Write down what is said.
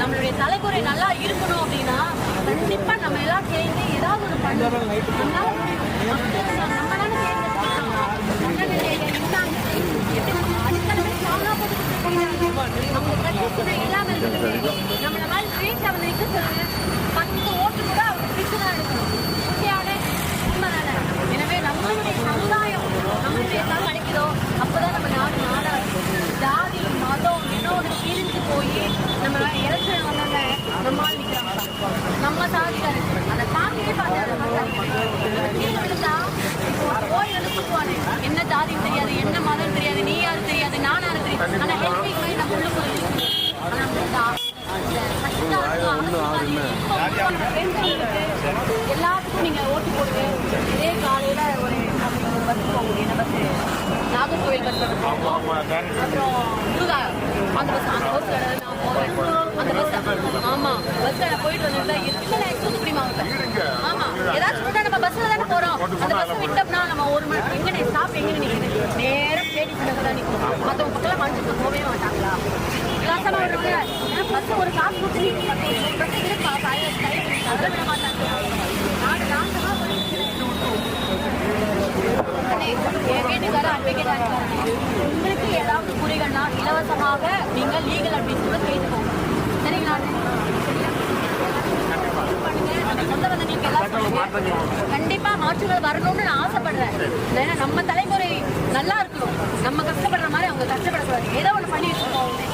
நம்மளுடைய தலைமுறை நல்லா இருக்கணும் அப்படின்னா கண்டிப்பா நம்ம எல்லாம் சேர்ந்து ஏதாவது ஒரு பண்ணணும். நம்மளால மாதிரி என்ன ஜாதின்னு தெரியாது என்ன மதம் தெரியாது நீ யாரு தெரியாது நான் யாரு தெரியாது. ஆனா ஹெல்பிங் மாதிரி நம்ம உள்ள போய் ஆனா இந்த இந்த கஷ்டம், பெண்களுக்கு எல்லாத்துக்கும் நீங்க ஓட்டு போட்டு இதே காலையில ஒரு பஸ் போக முடியும் என்ன பஸ் நாகர்கோவில் பஸ் அப்புறம் முருகா அந்த பஸ் அந்த பஸ் நான் போறேன் அந்த பஸ் ஆமா பஸ் நான் போயிட்டு வந்துட்டு இல்லை தூத்துக்குடி மாவட்டம் ஆமா ஏதாச்சும் கூட நம்ம பஸ்ல தானே அந்த பஸ் விட்டோம்னா நம்ம ஒரு மணி எங்க ஸ்டாப் எங்க நிக்குது நேரம் தேடி சின்னதா நிற்கும் மற்றவங்க பக்கத்துல மனுஷன் போகவே மாட்டாங்களா? ஏன்னா பஸ் ஒரு காசு கொடுத்து இருக்கா அதெல்லாம் விட மாட்டாங்க. நாடு நாசமா என் வீட்டுக்காரர் அட்வொகேட் இருக்காரு. உங்களுக்கு ஏதாவது குறைகள்னா இலவசமாக நீங்க லீகல் அட்வைஸ் கூட கேட்டுக்கோங்க. கண்டிப்பா மாற்றுகள் வரணும்னு நான் ஆசைப்படுறேன். ஏன்னா நம்ம தலைமுறை நல்லா இருக்கணும். நம்ம கஷ்டப்படுற மாதிரி அவங்க கஷ்டப்படக்கூடாது. ஏதோ ஒண்ணு பண்ணி வச்சுக்கோங்க